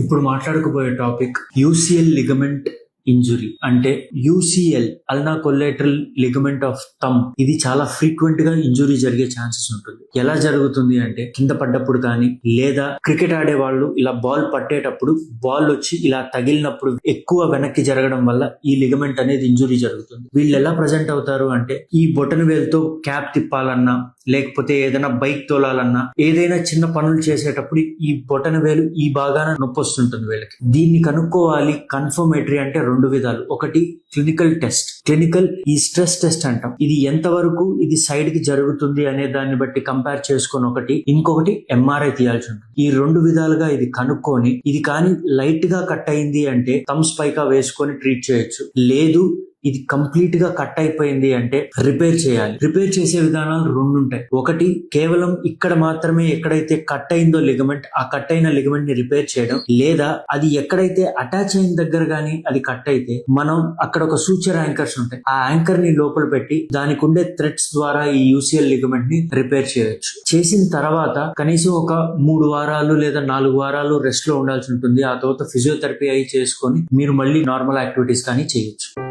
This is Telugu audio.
ఇప్పుడు మాట్లాడుకోబోయే టాపిక్ యూసిఎల్ లిగమెంట్ ఇంజురీ. అంటే UCL ulna collateral ligament of thumb ఇది చాలా ఫ్రీక్వెంట్గా ఇంజురీ జరిగే ఛాన్సెస్ ఉంటుంది. ఎలా జరుగుతుంది అంటే కింద పడ్డప్పుడు కానీ లేదా క్రికెట్ ఆడే వాళ్ళు ఇలా బాల్ పట్టేటప్పుడు బాల్ వచ్చి ఇలా తగిలినప్పుడు ఎక్కువ వెనక్కి జరగడం వల్ల ఈ లిగమెంట్ అనేది ఇంజురీ జరుగుతుంది. వీళ్ళు ఎలా ప్రజెంట్ అవుతారు అంటే ఈ బొటన వేలుతో క్యాప్ తిప్పాలన్నా లేకపోతే ఏదైనా బైక్ తోలాలన్నా ఏదైనా చిన్న పనులు చేసేటప్పుడు ఈ బొటన వేలు ఈ భాగాన నొప్పి వస్తుంటుంది వీళ్ళకి. దీన్ని కనుక్కోవాలి కన్ఫర్మేటరీ అంటే రెండు విధాలు. ఒకటి క్లినికల్ టెస్ట్ క్లినికల్ ఈ స్ట్రెస్ టెస్ట్ అంటాం. ఇది ఎంతవరకు ఇది సైడ్కి జరుగుతుంది అనే దాన్ని బట్టి కంపేర్ చేసుకొని ఒకటి ఇంకొకటి ఎంఆర్ఐ తీయాల్సి ఉంటుంది. ఈ రెండు విధాలుగా ఇది కనుక్కొని ఇది కానీ లైట్గా కట్ అయింది అంటే థమ్స్ పైకా వేసుకొని ట్రీట్ చేయొచ్చు. లేదు ఇది కంప్లీట్గా కట్ అయిపోయింది అంటే రిపేర్ చేయాలి. రిపేర్ చేసే విధానాలు రెండు ఉంటాయి ఒకటి కేవలం ఇక్కడ మాత్రమే ఎక్కడైతే కట్ అయిందో లిగమెంట్ ఆ కట్ అయిన లిగమెంట్ని రిపేర్ చేయడం. లేదా అది ఎక్కడైతే అటాచ్ అయిన దగ్గర గానీ అది కట్ అయితే మనం అక్కడ ఒక సూచర్ యాంకర్స్ ఉంటాయి. ఆ యాంకర్ని లోపల పెట్టి దానికి ఉండే థ్రెడ్స్ ద్వారా ఈ యూసిఎల్ లిగమెంట్ని రిపేర్ చేయొచ్చు. చేసిన తర్వాత కనీసం ఒక మూడు వారాలు లేదా నాలుగు వారాలు రెస్ట్లో ఉండాల్సి ఉంటుంది. ఆ తర్వాత ఫిజియోథెరపీ అయి చేసుకొని మీరు మళ్ళీ నార్మల్ యాక్టివిటీస్ కానీ చేయొచ్చు.